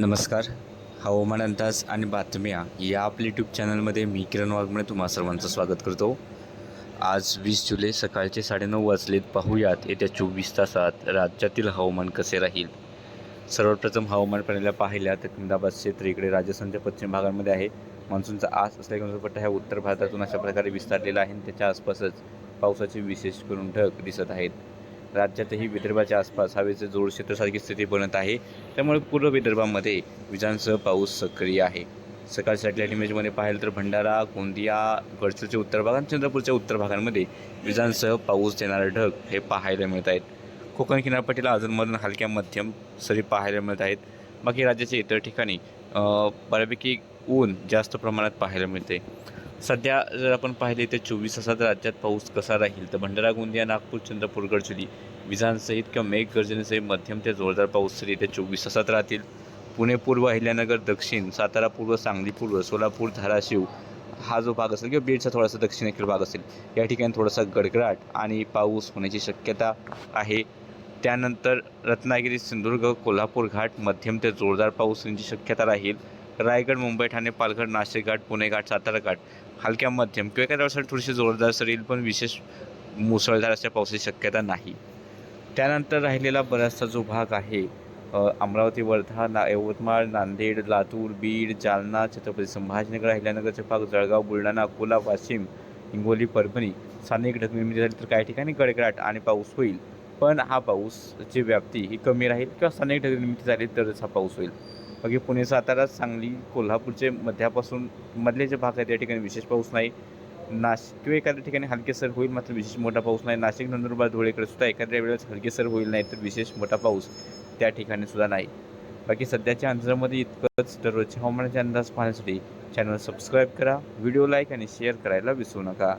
नमस्कार. हवामान अंदाज आणि बातम्या या आपल्या यूट्यूब चॅनलमध्ये मी किरण वाघमळे तुम्हा सर्वांचं स्वागत करतो. आज वीस जुलै सकाळचे साडेनऊ वाजलेत. पाहूयात येत्या चोवीस तासात राज्यातील हवामान कसे राहील. सर्वप्रथम हवामान प्रणाल्या पाहिल्या तर अहमदाबाद क्षेत्र इकडे राजस्थानच्या पश्चिम भागांमध्ये आहे. मान्सूनचा आस असलेला पट्टा ह्या उत्तर भारतातून अशा प्रकारे विस्तारलेला आहे आणि त्याच्या आसपासच पावसाचे विशेष करून ढग दिसत आहेत. राज्यातही विदर्भाच्या आसपास हवेचे जोड क्षेत्रासारखी स्थिती बनत आहे. त्यामुळे पूर्व विदर्भामध्ये विजांसह पाऊस सक्रिय आहे. सकाळ सॅटेलाईट इमेजमध्ये पाहिलं तर भंडारा गोंदिया गडचिरोलीच्या उत्तर भाग आणि चंद्रपूरच्या उत्तर भागांमध्ये विजांसह पाऊस देणारे ढग हे पाहायला मिळत आहेत. कोकण किनारपट्टीला अजूनमधून हलक्या मध्यम सरी पाहायला मिळत आहेत. बाकी राज्याच्या इतर ठिकाणी बऱ्यापैकी ऊन जास्त प्रमाणात पाहायला मिळते. सध्या जर आपण पाहिले तर चोवीस तासात राज्यात पाऊस कसा राहील तर भंडारा गोंदिया नागपूर चंद्रपूर गडचिरोली विजांसहित किंवा मेघगर्जनेसहित मध्यम ते जोरदार पाऊस तरी येत्या चोवीस तासात राहतील. पुणे पूर्व अहिल्यानगर दक्षिण सातारा पूर्व सांगली पूर्व सोलापूर धाराशिव हा जो भाग असेल किंवा बीडचा थोडासा दक्षिणेकडील भाग असेल या ठिकाणी थोडासा गडगडाट आणि पाऊस होण्याची शक्यता आहे. त्यानंतर रत्नागिरी सिंधुदुर्ग कोल्हापूर घाट मध्यम ते जोरदार पाऊस होण्याची शक्यता राहील. रायगड मुंबई ठाणे पालघर नाशिक घाट पुणे घाट सातारा घाट हलक्या मध्यम किंवा एखाद्या वेळेस थोडीशी जोरदार सरील पण विशेष मुसळधार अशा पावसाची शक्यता नाही. त्यानंतर राहिलेला बराचसा जो भाग आहे अमरावती वर्धा ना यवतमाळ नांदेड लातूर बीड जालना छत्रपती संभाजीनगर अहिल्यानगरचे भाग जळगाव बुलढाणा अकोला वाशिम हिंगोली परभणी स्थानिक ढगनिर्मिती झाली तर काही ठिकाणी गडगडाट आणि पाऊस होईल. पण हा पाऊसची व्याप्ती ही कमी राहील किंवा स्थानिक ढगनिर्मिती झाली तरच हा पाऊस होईल. बाकी पुणे सातारा सांगली कोल्हापूरचे मध्यापासून मधले जे भाग आहेत त्या ठिकाणी विशेष पाऊस नाही. नाशिक किंवा एखाद्या ठिकाणी हलकेसर होईल मात्र विशेष मोठा पाऊस नाही. नाशिक नंदुरबार धुळेकडे सुद्धा एखाद्या वेळेस हलकेसर होईल नाही तर विशेष मोठा पाऊस त्या ठिकाणी सुद्धा नाही. बाकी सध्याच्या अंदाजामध्ये इतकंच. दररोजच्या हवामानाचे अंदाज पाहण्यासाठी चॅनल सबस्क्राईब करा व्हिडिओ लाईक आणि शेअर करायला विसरू नका.